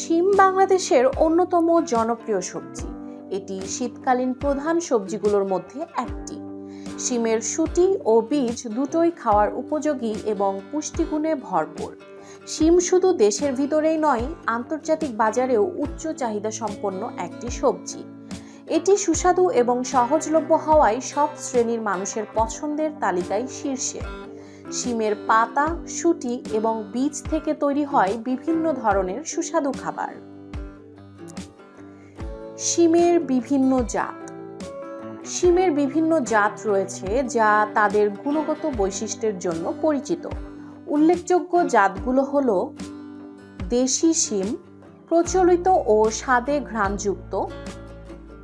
শিম বাংলাদেশের অন্যতম জনপ্রিয় সবজি। এটি শীতকালীন প্রধান সবজিগুলোর মধ্যে একটি। শিমের শুটি ও বীজ দুটোই খাওয়ার উপযোগী এবং পুষ্টিগুণে ভরপুর। শিম শুধু দেশের ভিতরেই নয়, আন্তর্জাতিক বাজারেও উচ্চ চাহিদা সম্পন্ন একটি সবজি। এটি সুস্বাদু এবং সহজলভ্য হওয়ায় সব শ্রেণির মানুষের পছন্দের তালিকায় শীর্ষে। শিমের পাতা শুটি এবং বীজ থেকে তৈরি হয় বিভিন্ন ধরনের সুস্বাদু খাবার। শিমের বিভিন্ন জাত। শিমের বিভিন্ন জাত রয়েছে যা তাদের গুণগত বৈশিষ্ট্যের জন্য পরিচিত। উল্লেখযোগ্য জাতগুলো হল দেশি শিম, প্রচলিত ও স্বাদে ঘ্রাণযুক্ত।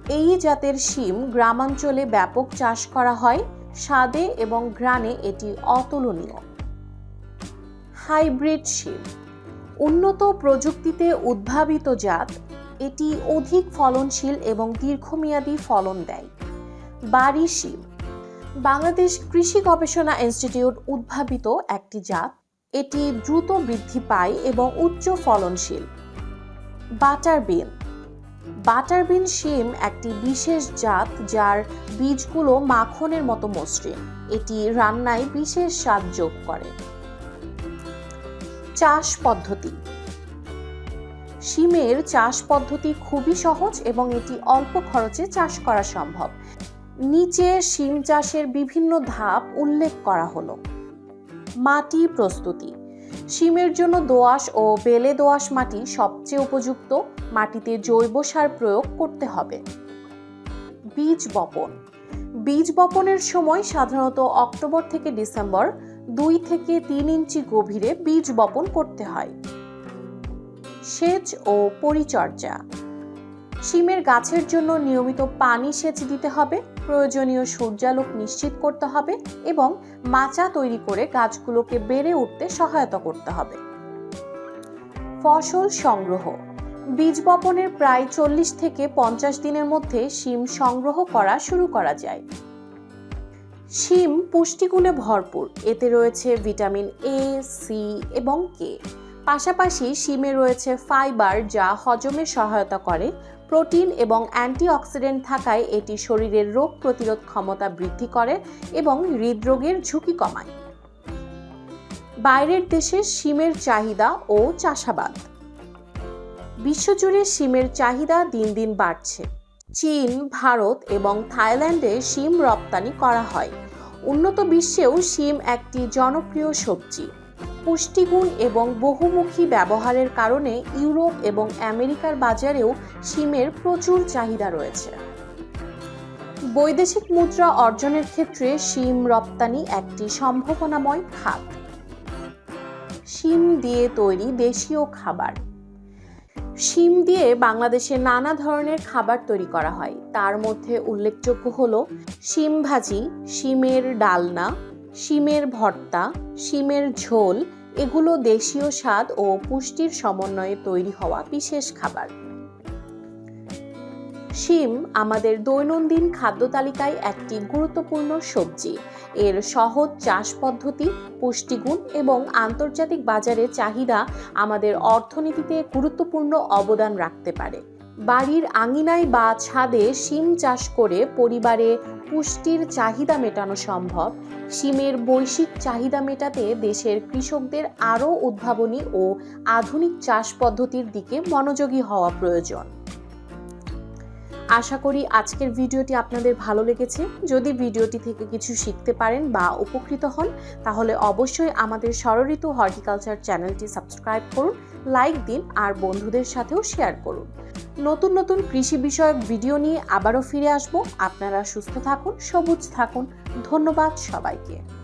এই জাতের শিম গ্রামাঞ্চলে ব্যাপক চাষ করা হয় স্বাদে এবং ঘ্রাণে এটি অতুলনীয়। হাইব্রিড শিম। উন্নত প্রযুক্তিতে উদ্ভাবিত জাত, এটি অধিক ফলনশীল এবং দীর্ঘমেয়াদী ফলন দেয়। বাড়ি শিম। বাংলাদেশ কৃষি গবেষণা ইনস্টিটিউট উদ্ভাবিত একটি জাত, এটি দ্রুত বৃদ্ধি পায় এবং উচ্চ ফলনশীল। বাটার বিন। বাটার বিন শিম একটি বিশেষ জাত যার বীজগুলো মাখনের মতো মসৃণ। এটি রান্নায় বিশেষ স্বাদ যোগ করে। চাষ পদ্ধতি। শিমের চাষ পদ্ধতি খুবই সহজ এবং এটি অল্প খরচে চাষ করা সম্ভব। নিচে শিম চাষের বিভিন্ন ধাপ উল্লেখ করা হলো। মাটি প্রস্তুতি। শিমের জন্য দোআঁশ ও বেলে দোআঁশ মাটি সবচেয়ে উপযুক্ত। মাটিতে জৈব সার প্রয়োগ করতে হবে। বীজ বপন। বীজ বপনের সময় সাধারণত অক্টোবর থেকে ডিসেম্বর দুই থেকে তিন ইঞ্চি গভীরে বীজ বপন করতে হয়। সেচ ও পরিচর্যা। শিমের গাছের জন্য নিয়মিত পানি সেচ দিতে হবে, প্রয়োজনীয় সূর্যালোক নিশ্চিত করতে হবে এবং মাচা তৈরি করে গাছগুলোকে বেড়ে উঠতে সহায়তা করতে হবে। ফসল সংগ্রহ। বীজ বপনের প্রায় চল্লিশ থেকে পঞ্চাশ দিনের মধ্যে শিম সংগ্রহ করা শুরু করা যায়। শিম পুষ্টিগুণে ভরপুর। এতে রয়েছে ভিটামিন এ সি এবং কে পাশাপাশি শিমে রয়েছে ফাইবার যা হজমে সহায়তা করে প্রোটিন এবং অ্যান্টিঅক্সিডেন্ট থাকায় এটি শরীরের রোগ প্রতিরোধ ক্ষমতা বৃদ্ধি করে এবং হৃদরোগের ঝুঁকি কমায়। বাইরের দেশে শিমের চাহিদা ও চাষাবাদ। বিশ্বজুড়ে শিমের চাহিদা দিন দিন বাড়ছে। চীন, ভারত এবং থাইল্যান্ডে শিম রপ্তানি করা হয়। উন্নত বিশ্বেও শিম একটি জনপ্রিয় সবজি। পুষ্টিগুণ এবং বহুমুখী ব্যবহারের কারণে ইউরোপ এবং আমেরিকার বাজারেও শিমের প্রচুর চাহিদা রয়েছে। বৈদেশিক মুদ্রা অর্জনের ক্ষেত্রে শিম রপ্তানি একটি সম্ভাবনাময় খাত। শিম দিয়ে তৈরি দেশীয় খাবার। শিম দিয়ে বাংলাদেশে নানা ধরনের খাবার তৈরি করা হয়। তার মধ্যে উল্লেখযোগ্য হল শিম ভাজি, শিমের ডালনা শিমের ভর্তা, শিমের ঝোল, এগুলো দেশীয় স্বাদ ও পুষ্টির সমন্বয়ে তৈরি হওয়া বিশেষ খাবার। শিম আমাদের দৈনন্দিন খাদ্য তালিকায় একটি গুরুত্বপূর্ণ সবজি। এর সহজ চাষ পদ্ধতি, পুষ্টিগুণ এবং আন্তর্জাতিক বাজারে চাহিদা আমাদের অর্থনীতিতে গুরুত্বপূর্ণ অবদান রাখতে পারে। বাড়ির আঙিনায় বা ছাদে শিম চাষ করে পরিবারে পুষ্টির চাহিদা মেটানো সম্ভব। শিমের বৈশ্বিক চাহিদা মেটাতে দেশের কৃষকদের আরও উদ্ভাবনী ও আধুনিক চাষ পদ্ধতির দিকে মনোযোগী হওয়া প্রয়োজন। আশা করি আজকের ভিডিওটি আপনাদের ভালো লেগেছে। যদি ভিডিওটি থেকে কিছু শিখতে পারেন বা উপকৃত হন, তাহলে অবশ্যই আমাদের সরঋতু হর্টিকালচার চ্যানেলটি সাবস্ক্রাইব করুন লাইক দিন আর বন্ধুদের সাথেও শেয়ার করুন। নতুন নতুন কৃষি বিষয়ক ভিডিও নিয়ে আবারও ফিরে আসব। আপনারা সুস্থ থাকুন, সবুজ থাকুন। ধন্যবাদ সবাইকে।